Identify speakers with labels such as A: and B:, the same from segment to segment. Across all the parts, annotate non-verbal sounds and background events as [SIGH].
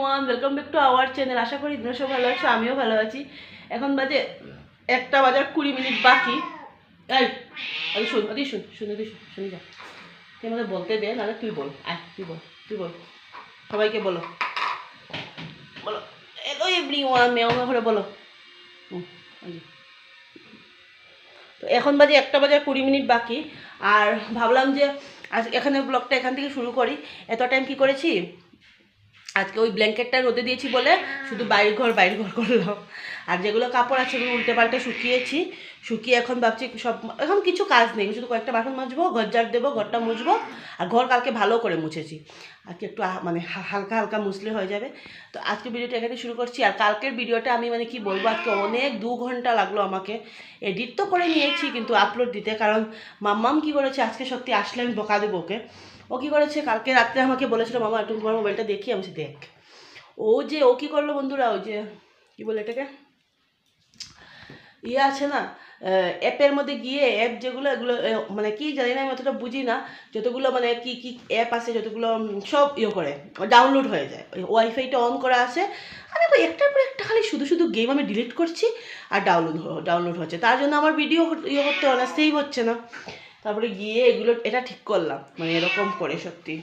A: One welcome back to our channel আশা করি তোমরা সব ভালো আছো, আমিও ভালো আছি। এখন বাজে একটা বাজার কুড়ি মিনিট বাকি। এই আরে শুন আরে শুন, শুনে তুই শুন যা। তুই আমাকে বলতে দে, নাহলে তুই বল। আয়, তুই বল তুই বল। সবাইকে বলো। বলো। হ্যালো এভরি ওয়ান মেও করে বলো। তো এখন বাজে একটা বাজার কুড়ি মিনিট বাকি। আর ভাবলাম যে আজ এখানে ব্লগটা এখান থেকে শুরু করি। এত টাইম কি করেছি? আজকে ওই ব্ল্যাঙ্কেটটা রোদে দিয়েছি বলে শুধু বাইর ঘর বাইর ঘর করলাম। আর যেগুলো কাপড় আছে সেগুলো উল্টে পাল্টে শুকিয়েছি। শুকিয়ে এখন ভাবছি সব এখন কিছু কাজ নেই। শুধু কয়েকটা বাসন মাজবো ঘর ঝাড় দেবো ঘরটা মুছবো আর ঘর কালকে ভালো করে মুছেছি। আজকে একটু মানে হালকা হালকা মুছলে হয়ে যাবে। তো আজকে ভিডিওটা এখানে শুরু করছি। আর কালকের ভিডিওটা আমি মানে কি বলব আজকে অনেক দু ঘণ্টা লাগল আমাকে। এডিট তো করে নিয়েছি কিন্তু আপলোড দিতে। কারণ মাম্মাম কি করেছে আজকে সত্যি আসলে আমি বকা দেবো ওকে। ও কি করেছে? কালকে রাত্রে আমাকে বলেছিল, মামা, একটু তোমার মোবাইলটা দেখি, আমি দেখ। ও যে, ও কি করল বন্ধুরা? ওই যে, কি বলে এটাকে? ইয়ে আছে না অ্যাপের মধ্যে গিয়ে অ্যাপ যেগুলো, এগুলো মানে কি জানি না, আমি অতটা বুঝি না। যতগুলো মানে কি কি অ্যাপ আছে, যতগুলো সব ইয়ে করে ডাউনলোড হয়ে যায়। ওই ওয়াইফাইটা অন করা আছে। আমি একটার পর একটা খালি শুধু শুধু গেম আমি ডিলিট করছি আর ডাউনলোড ডাউনলোড হচ্ছে। তার জন্য আমার ভিডিও ইয়ে করতে হয় না সেভ হচ্ছে না। তারপরে গিয়ে এগুলো, এটা ঠিক করলাম মানে এরকম করে সত্যি।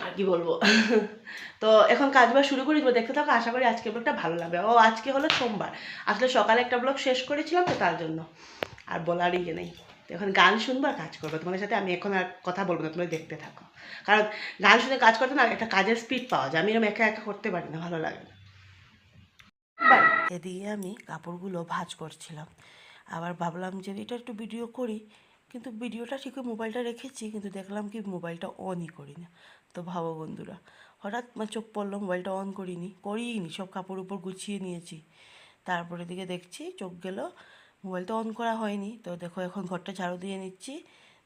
A: আর কি বলব? [LAUGHS] তো এখন কাজ বাজ শুরু করে, দেখতে থাকো, আশা করি আজকে ব্লগটা ভালো লাগবে। ও, আজকে হলো সোমবার। আসলে সকালে একটা ব্লগ শেষ করেছিলাম তো তার জন্য। আর বলারই ইয়ে নেই। এখন গান শুনব আর কাজ করব। তোমাদের সাথে আমি এখন আর কথা বলব না, তোমরা দেখতে থাকো। কারণ গান শুনে কাজ করতে না, একটা কাজের স্পিড পাওয়া যায়। আমি এরকম একা একা করতে পারি না, ভালো লাগে না। এদিকে আমি কাপড়গুলো ভাঁজ করছিলাম। আবার ভাবলাম যে এটা একটু ভিডিও করি। কিন্তু ভিডিওটা ঠিক মোবাইলটা রেখেছি, কিন্তু দেখলাম কি মোবাইলটা অনই করি না তো ভাবো বন্ধুরা, হঠাৎ আমার চোখ পড়ল, মোবাইলটা অন করিনি করিনি সব কাপড় উপর গুছিয়ে নিয়েছি। তারপরে দিকে দেখছি চোখ গেল, মোবাইলটা অন করা হয়নি। তো দেখো এখন ঘরটা ঝাড়ু দিয়ে নিচ্ছি,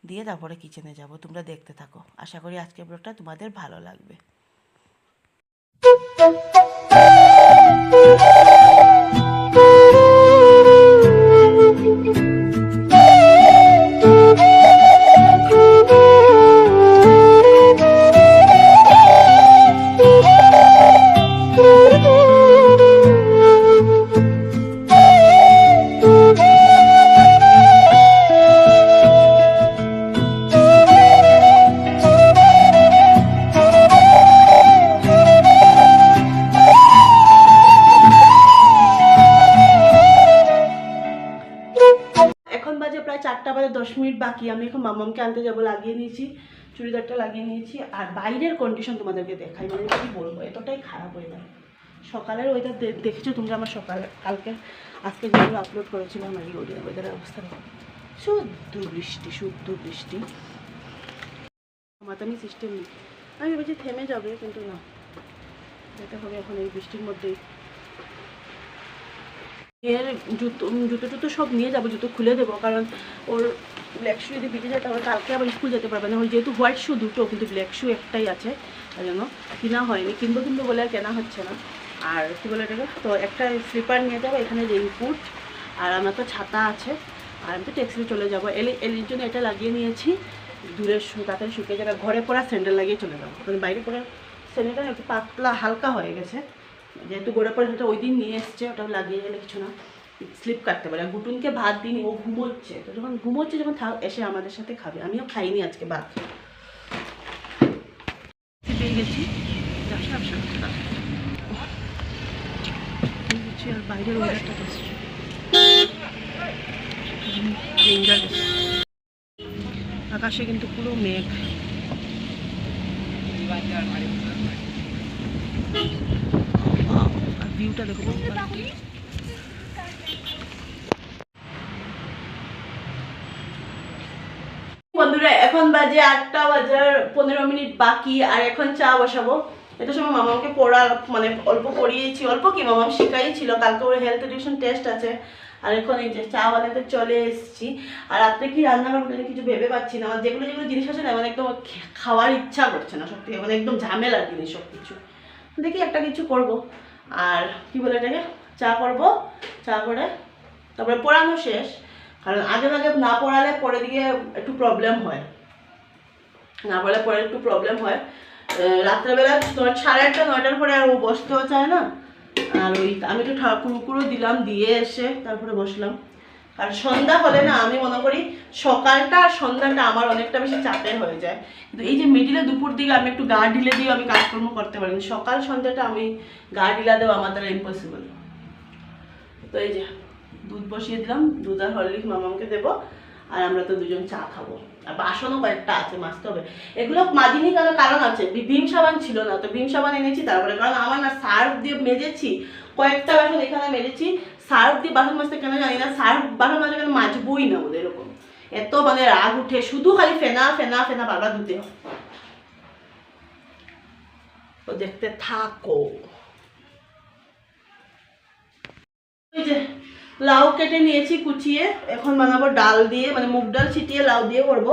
A: দিয়ে তারপরে কিচেনে যাব, তোমরা দেখতে থাকো। আশা করি আজকের ব্লগটা তোমাদের ভালো লাগবে। চারটা বাজে দশ মিনিট বাকি। আমি এখন মামামকে আনতে যাব, লাগিয়ে নিয়েছি, চুড়িদারটা লাগিয়ে নিয়েছি। আর বাইরের কন্ডিশন তোমাদেরকে দেখাই মানে কি বলব, এতটাই খারাপ যায় সকালের ওয়েদার দেখেছ তোমরা আমার সকাল কালকে আজকে যেগুলো আপলোড করেছিলাম আর ওদের ওয়েদারের অবস্থা শুদ্ধ বৃষ্টি শুদ্ধ বৃষ্টি। মাতামি সিস্টেম নেই। আমি ভেবেছি থেমে যাবে, কিন্তু না। যেতে হবে এখন এই বৃষ্টির মধ্যেই। এর জুতো জুতো টুতো সব নিয়ে যাব, জুতো খুলে দেবো, কারণ ওর ব্ল্যাক শু যদি ভিজে যায়, তাহলে কালকে আবার স্কুল যেতে পারবে না। ওই যেহেতু হোয়াইট শু দুটো, কিন্তু ব্ল্যাক শু একটাই আছে, তাই জন্য কেনা হয়নি। কিনবো কিনবো বলে আর কেনা হচ্ছে না। আর কী বলে এটাকে তো একটা স্লিপার নিয়ে যাব, এখানে রেইনকোট আর আমার তো ছাতা আছে, আর আমি তো ট্যাক্সিতে চলে যাব। এলি, এলির জন্য এটা লাগিয়ে নিয়েছি দূরের শু, তাড়াতাড়ি শুকিয়ে যাবে ঘরে পরা স্যান্ডেল লাগিয়ে চলে যাব। কারণ বাইরে পরা স্যান্ডেলটা একটু পাতলা, হালকা হয়ে গেছে। যেহেতু গোড়া পরে সেটা ওই দিন নিয়ে এসছে, ওটা লাগিয়ে গেলে কিছু না। স্লিপ কাটতে পারে গুটুনকে ভাত দিইনি, ও ঘুমোচ্ছে। তো যখন ঘুমোচ্ছে, যখন এসে আমাদের সাথে খাবে। আমিও খাইনি আজকে ভাত। পেয়ে গেছি। আকাশে কিন্তু পুরো মেঘ। ভিউটা দেখো বন্ধুরা, এখন বাজে আটটা বাজার পনেরো মিনিট বাকি, আর এখন চা বসাবো। সময় মামাকে পড়া মানে অল্প পড়িয়েছি। অল্প কি শিখাইছিল, কালকে ওর হেলথ এডুকেশন টেস্ট আছে। আর এখন এই যে চা বানাতে চলে এসেছি। আর কি রান্না কিছু ভেবে পাচ্ছি না। আমার যেগুলো যেগুলো জিনিস আছে না মানে একদম খাওয়ার ইচ্ছা করছে না সত্যি মানে একদম ঝামেলার জিনিস সব কিছু দেখি একটা কিছু করব। আর কি বলে এটাকে? চা করব। চা করে তারপরে পড়ানো শেষ। কারণ আগে আগে না পড়ালে পরে দিকে একটু প্রবলেম হয়। না পড়ালে পরে একটু প্রবলেম হয়। রাত্রেবেলা তোমার সাড়ে আটটা, নয়টার পরে আর ও বসতেও চায় না। আর ওই আমি একটু ঠাকুর দিলাম, দিয়ে এসে তারপরে বসলাম। আর সন্ধ্যা হলে না আমি মনে করি সকালটা আর সন্ধ্যাটা আমার অনেকটা বেশি চাপের হয়ে যায়। কিন্তু এই যে মিডিলে দুপুর দিকে আমি একটু গা ঢিলে দিয়েও আমি কাজকর্ম করতে পারি সকাল সন্ধ্যাটা আমি গা ঢিলা দেওয়া আমার দ্বারা ইম্পসিবল তো এই যে দুধ বসিয়ে দিলাম, দুধ আর হরলিক্স মামাকে দেবো, আর আমরা তো দুজন চা খাব। আর বাসনও কয়েকটা আছে, মাজতে হবে। এগুলো মাজিনি কারণ কারণ আছে ভীম সাবান ছিল না, তো ভীম সাবান এনেছি, তারপরে কারণ আমার না সার্ফ দিয়ে মেজেছি কয়েকটা বাসন এখানে মেরেছি। সার্ফ দিয়ে বাসন মাজতে কেন জানি না, সার্ফ বাসন মাজতে কেন মাজবই না ওদের এরকম। এত মানে রাগ উঠে, শুধু খালি ফেনা ফেনা ফেনা বারবার ধুতে হয়। দেখতে থাকো। এই যে, লাউ কেটে নিয়েছি কুচিয়ে, এখন বানাবো ডাল দিয়ে মানে মুগ ডাল ছিটিয়ে লাউ দিয়ে করব।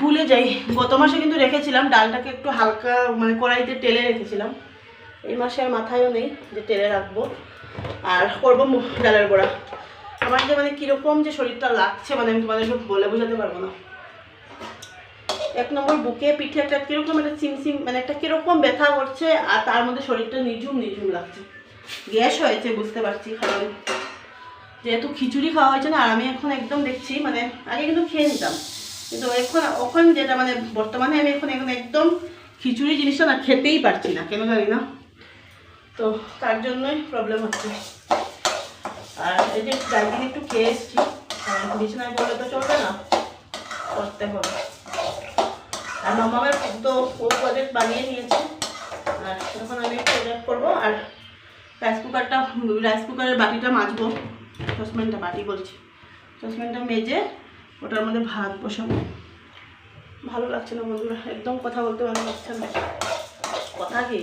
A: ভুলে যাই। গত মাসে কিন্তু রেখেছিলাম, ডালটাকে একটু হালকা মানে কড়াইতে তেলে রেখেছিলাম। এই মাসে আর মাথায়ও নেই যে তেলে রাখব। আর করব ডালের বড়া। আমার যে মানে কীরকম যে শরীরটা লাগছে মানে আমি তোমাদের বলে বোঝাতে পারব না। এক নম্বর বুকে পিঠে একটা কীরকম একটা চিমচিম মানে একটা কীরকম ব্যথা করছে আর তার মধ্যে শরীরটা নিঝুম নিঝুম লাগছে। গ্যাস হয়েছে, বুঝতে পারছি কারণ যেহেতু খিচুড়ি খাওয়া হয়েছে না, আর আমি এখন একদম দেখছি মানে আগে কিন্তু খেয়ে নিতাম। কিন্তু এখন এখন যেটা মানে বর্তমানে আমি এখন এখন একদম খিচুড়ি জিনিসটা না খেতেই পারছি না, কেন জানি না? তো তার জন্যই প্রবলেম হচ্ছে। আর এই যে ডাইদিন একটু খেয়ে এসেছি বিছানায় বলে তো চলবে না, করতে হবে। আর মামামের তো ও প্রজেক্ট বানিয়ে নিয়েছে, আর এখন আমি প্রজেক্ট করব, আর রাইস কুকারটা রাইস কুকারের বাটিটা মাজবো। সসপ্যানটা বাটি বলছি। সসপ্যানটা মেজে ওটার মধ্যে ভাত বসাবো। ভালো লাগছে না বন্ধুরা, একদম কথা বলতে ভালো লাগছে না। কথা কি?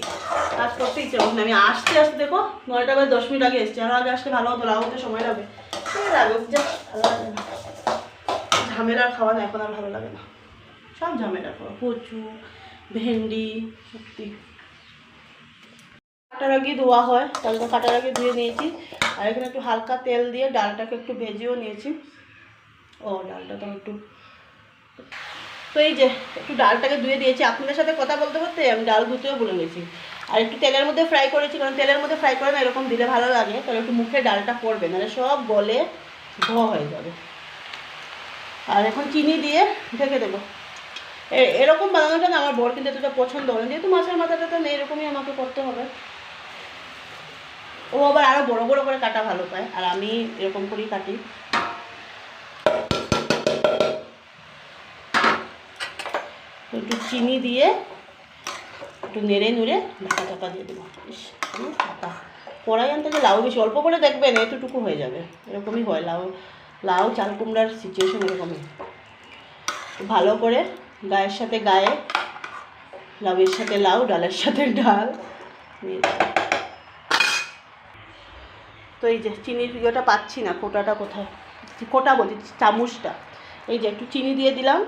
A: কাজ করতে ইচ্ছে করছে। আমি আসতে আসতে দেখো, নয়টা বাজে দশ মিনিট আগে এসছি। আর আগে আসলে ভালো হতো লাভ হতে সময় লাগবে। ভালো লাগে না। ঝামেলা খাওয়া এখন আর ভালো লাগে না। সব ঝামেলা খাওয়া। কচু, ভেন্ডি, সত্যি। কাটার আগে ধোয়া হয়, তাহলে কাটার আগে ধুয়ে নিয়েছি। আর এখানে একটু হালকা তেল দিয়ে ডালটাকে একটু ভেজেও নিয়েছি। ও, ডালটা তো একটু তো এই যে, একটু ডালটাকে ধুয়ে দিয়েছি। আপনাদের সাথে কথা বলতে বলতে আমি ডাল ধুতেও বলে নিয়েছি। আর একটু তেলের মধ্যে ফ্রাই করেছি, কারণ তেলের মধ্যে ফ্রাই করে না এরকম দিলে ভালো লাগে তাহলে একটু মুখে ডালটা পড়বে, নাহলে সব গলে ধ হয়ে যাবে। আর এখন চিনি দিয়ে ঢেকে দেবো। এরকম বানানোটা না আমার বর কিন্তু এতটা পছন্দ হয় যেহেতু মাছের মাথাটা তো নেই, এরকমই আমাকে করতে হবে। ও আবার আরও বড় বড় করে কাটা ভালো পায়, আর আমি এরকম করেই কাটি। একটু চিনি দিয়ে একটু নেড়ে নুড়ে ঢাকা চাপা দিয়ে দেবো। ইস ফাঁকা কড়াই আনতে যে লাউ বেশি, অল্প করে দেখবেন, এতটুকু হয়ে যাবে। এরকমই হয়, লাউ লাউ, চাল কুমড়ার সিচুয়েশন এরকমই। ভালো করে গায়ের সাথে গায়ে, লাউয়ের সাথে লাউ, ডালের সাথে ডাল তো এই যে চিনির ইয়েটা পাচ্ছি না, কোটাটা কোথায়? কোটা বলছি, চামচটা। এই যে একটু চিনি দিয়ে দিলাম।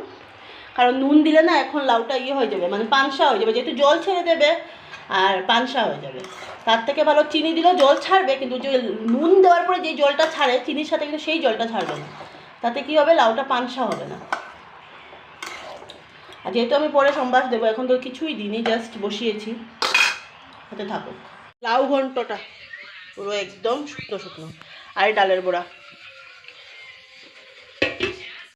A: কারণ নুন দিলে না এখন লাউটা ইয়ে হয়ে যাবে মানে পানসা হয়ে যাবে, যেহেতু জল ছেড়ে দেবে আর পানসা হয়ে যাবে। তার থেকে ভালো চিনি দিলেও জল ছাড়বে, কিন্তু যে নুন দেওয়ার পরে যে জলটা ছাড়ে, চিনির সাথে কিন্তু সেই জলটা ছাড়বে না। তাতে কি হবে? লাউটা পানসা হবে না। আর যেহেতু আমি পরে সম্বাস দেবো, এখন তো কিছুই দিইনি, জাস্ট বসিয়েছি। হাতে থাকুক। লাউ ঘন্টটা পুরো একদম শুকনো শুকনো। আর ডালের বড়া।